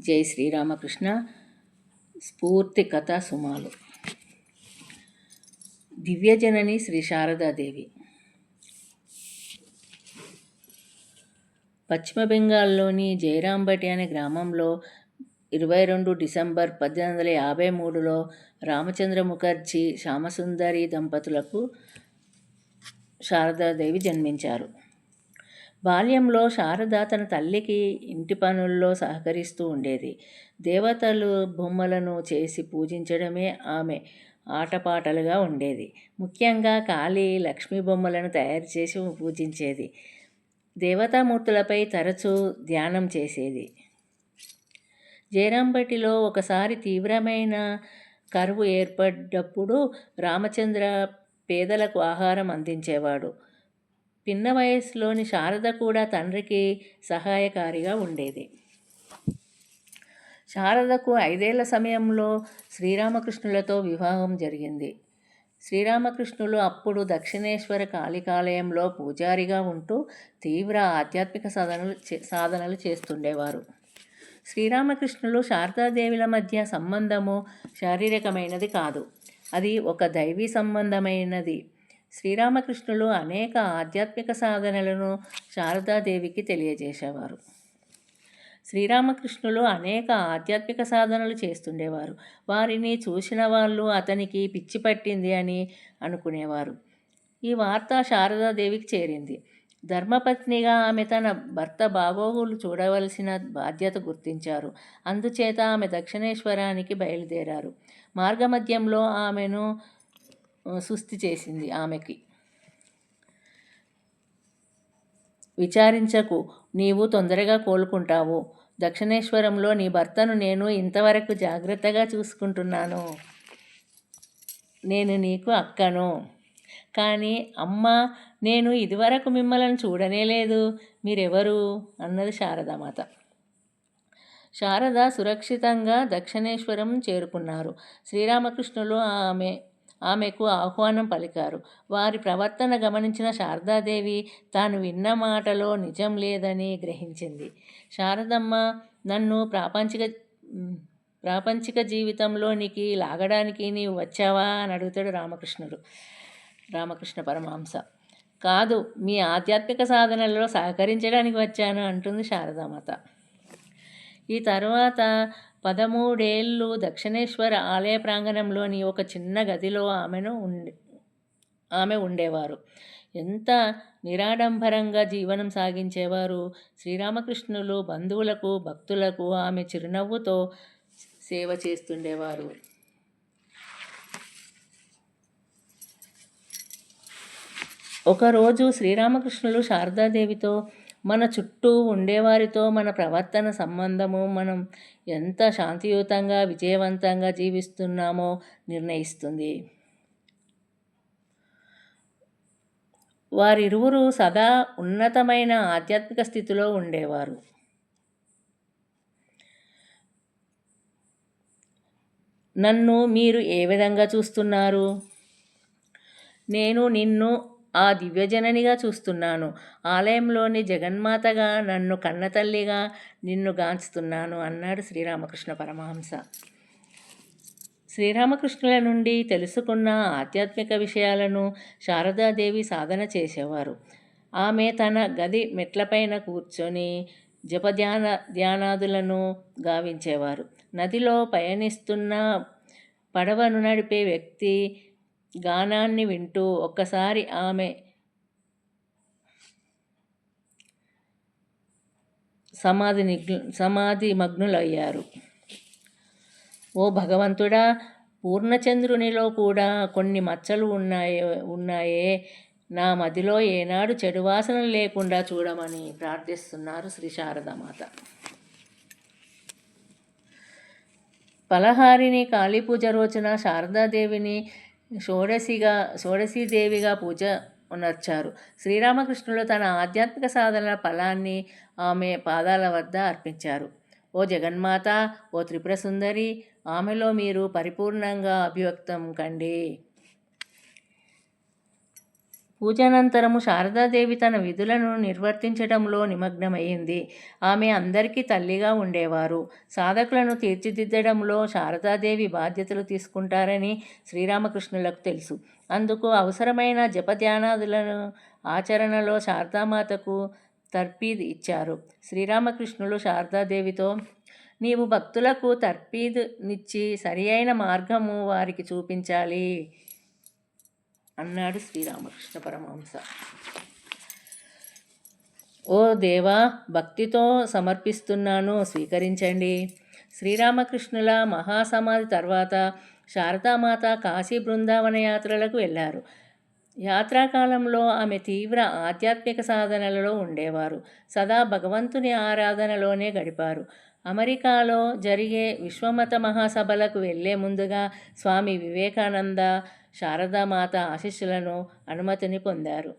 జై శ్రీరామకృష్ణ. స్ఫూర్తి కథా సుమాలు. దివ్యజనని శ్రీ శారదాదేవి. పశ్చిమ బెంగాల్లోని జయరాంబటి అనే గ్రామంలో ఇరవై రెండు డిసెంబర్ పద్దెనిమిది వందల యాభై మూడులో రామచంద్ర ముఖర్జీ శ్యామసుందరి దంపతులకు శారదాదేవి జన్మించారు. బాల్యంలో శారద తన తల్లికి ఇంటి పనుల్లో సహకరిస్తూ ఉండేది. దేవతలు బొమ్మలను చేసి పూజించడమే ఆమె ఆటపాటలుగా ఉండేది. ముఖ్యంగా కాళీ లక్ష్మీ బొమ్మలను తయారు చేసి పూజించేది. దేవతామూర్తులపై తరచూ ధ్యానం చేసేది. జయరాంబటిలో ఒకసారి తీవ్రమైన కరువు ఏర్పడ్డప్పుడు రామచంద్ర పేదలకు ఆహారం అందించేవాడు. పిన్న వయసులోని శారద కూడా తండ్రికి సహాయకారిగా ఉండేది. శారదకు ఐదేళ్ళ సమయంలో శ్రీరామకృష్ణులతో వివాహం జరిగింది. శ్రీరామకృష్ణులు అప్పుడు దక్షిణేశ్వర కాళికాలయంలో పూజారిగా ఉంటూ తీవ్ర ఆధ్యాత్మిక సాధనలు సాధనలు చేస్తుండేవారు. శ్రీరామకృష్ణులు శారదాదేవిల మధ్య సంబంధము శారీరకమైనది కాదు. అది ఒక దైవీ సంబంధమైనది. శ్రీరామకృష్ణులు అనేక ఆధ్యాత్మిక సాధనలను శారదాదేవికి తెలియజేసేవారు. శ్రీరామకృష్ణులు అనేక ఆధ్యాత్మిక సాధనలు చేస్తుండేవారు. వారిని చూసిన వాళ్ళు అతనికి పిచ్చి పట్టింది అని అనుకునేవారు. ఈ వార్త శారదాదేవికి చేరింది. ధర్మపత్నిగా ఆమె తన భర్త బాగోగులు చూడవలసిన బాధ్యత గుర్తించారు. అందుచేత ఆమె దక్షిణేశ్వరానికి బయలుదేరారు. మార్గమధ్యంలో ఆమెను సుస్థి చేసింది ఆమెకి. విచారించకు నీవు తొందరగా కోలుకుంటావు. దక్షిణేశ్వరంలో నీ భర్తను నేను ఇంతవరకు జాగ్రత్తగా చూసుకుంటున్నాను. నేను నీకు అక్కను. కానీ అమ్మ నేను ఇదివరకు మిమ్మల్ని చూడనే లేదు. మీరెవరు? అన్నది శారదామాత శారద సురక్షితంగా దక్షిణేశ్వరం చేరుకున్నారు. శ్రీరామకృష్ణులు ఆమె ఆమెకు ఆహ్వానం పలికారు. వారి ప్రవర్తన గమనించిన శారదాదేవి తాను విన్న మాటలో నిజం లేదని గ్రహించింది. శారదమ్మ నన్ను ప్రాపంచిక ప్రాపంచిక జీవితంలోనికి లాగడానికి నీవు వచ్చావా? అని అడుగుతాడు రామకృష్ణుడు. రామకృష్ణ పరమాంస కాదు మీ ఆధ్యాత్మిక సాధనలలో సహకరించడానికి వచ్చాను అంటుంది శారదామాత. ఈ తర్వాత పదమూడేళ్ళు దక్షిణేశ్వర ఆలయ ప్రాంగణంలోని ఒక చిన్న గదిలో ఆమెను ఉండే ఆమె ఉండేవారు. ఎంత నిరాడంబరంగా జీవనం సాగించేవారు. శ్రీరామకృష్ణులు బంధువులకు భక్తులకు ఆమె చిరునవ్వుతో సేవ చేస్తుండేవారు. ఒకరోజు శ్రీరామకృష్ణులు శారదాదేవితో మన చుట్టూ ఉండేవారితో మన ప్రవర్తన సంబంధము మనం ఎంత శాంతియుతంగా విజయవంతంగా జీవిస్తున్నామో నిర్ణయిస్తుంది. వారిరువురు సదా ఉన్నతమైన ఆధ్యాత్మిక స్థితిలో ఉండేవారు. నన్ను మీరు ఏ విధంగా చూస్తున్నారు? నేను నిన్ను ఆ దివ్యజననిగా చూస్తున్నాను. ఆలయంలోని జగన్మాతగా నన్ను కన్నతల్లిగా నిన్ను గాంచుతున్నాను అన్నాడు శ్రీరామకృష్ణ పరమహంస. శ్రీరామకృష్ణుల నుండి తెలుసుకున్న ఆధ్యాత్మిక విషయాలను శారదాదేవి సాధన చేసేవారు. ఆమె తన గది మెట్లపైన కూర్చొని జపధ్యాన ధ్యానాదులను గావించేవారు. నదిలో పయనిస్తున్న పడవను నడిపే వ్యక్తి గానాన్ని వింటూ ఒక్కసారి ఆమె సమాధి సమాధి మగ్నులయ్యారు. ఓ భగవంతుడా పూర్ణచంద్రునిలో కూడా కొన్ని మచ్చలు ఉన్నాయే ఉన్నాయే. నా మదిలో ఏనాడు చెడు వాసనలు లేకుండా చూడమని ప్రార్థిస్తున్నారు శ్రీ శారదమాత. పలహారిని కాళీపూజ రోజున శారదాదేవిని షోడశిగా షోడశీదేవిగా పూజ ఉనర్చారు. శ్రీరామకృష్ణులు తన ఆధ్యాత్మిక సాధనల ఫలాన్ని ఆమె పాదాల వద్ద అర్పించారు. ఓ జగన్మాత ఓ త్రిపుర సుందరి ఆమెలో మీరు పరిపూర్ణంగా అభివ్యక్తం కండి. పూజానంతరము శారదాదేవి తన విధులను నిర్వర్తించడంలో నిమగ్నమైంది ఆమె అందరికీ తల్లిగా ఉండేవారు. సాధకులను తీర్చిదిద్దడంలో శారదాదేవి బాధ్యతలు తీసుకుంటారని శ్రీరామకృష్ణులకు తెలుసు. అందుకు అవసరమైన జపధ్యానాదులను ఆచరణలో శారదామాతకు తర్పీద్ ఇచ్చారు. శ్రీరామకృష్ణులు శారదాదేవితో నీవు భక్తులకు తర్పీదునిచ్చి సరి అయిన మార్గము వారికి చూపించాలి. అన్నాడు శ్రీరామకృష్ణ పరమహంస. ఓ దేవా భక్తితో సమర్పిస్తున్నాను స్వీకరించండి. శ్రీరామకృష్ణుల మహాసమాధి తర్వాత శారదామాత కాశీ బృందావన యాత్రలకు వెళ్ళారు. యాత్రాకాలంలో ఆమె తీవ్ర ఆధ్యాత్మిక సాధనలలో ఉండేవారు. సదా భగవంతుని ఆరాధనలోనే గడిపారు. అమెరికాలో జరిగే విశ్వమత మహాసభలకు వెళ్ళే ముందుగా స్వామి వివేకానంద శారదామాత ఆశీస్సులను అనుమతిని పొందారు.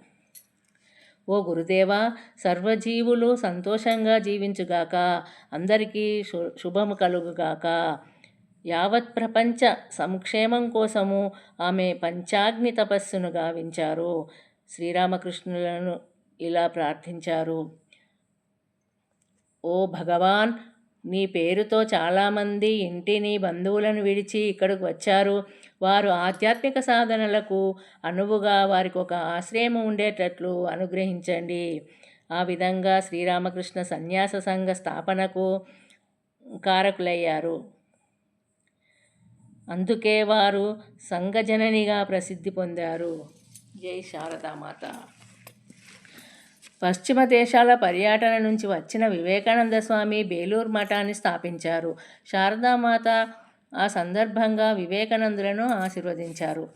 ఓ గురుదేవా సర్వజీవులు సంతోషంగా జీవించుగాక అందరికీ శు శుభము కలుగుగాక. యావత్ ప్రపంచ సంక్షేమం కోసము ఆమె పంచాగ్ని తపస్సును గావించారు. శ్రీరామకృష్ణులను ఇలా ప్రార్థించారు. ఓ భగవాన్ నీ పేరుతో చాలామంది ఇంటిని బంధువులను విడిచి ఇక్కడికి వచ్చారు. వారు ఆధ్యాత్మిక సాధనలకు అనువుగా వారికి ఒక ఆశ్రయం ఉండేటట్లు అనుగ్రహించండి. ఆ విధంగా శ్రీరామకృష్ణ సన్యాస సంఘ స్థాపనకు కారకులయ్యారు. అందుకే వారు సంఘజననిగా ప్రసిద్ధి పొందారు. జై శారదామాత. పశ్చిమ దేశాల పర్యటన నుంచి వచ్చిన వివేకానంద స్వామి బేలూరు మఠాన్ని స్థాపించారు. శారదామాత ఆ సందర్భంగా వివేకానందులను ఆశీర్వదించారు.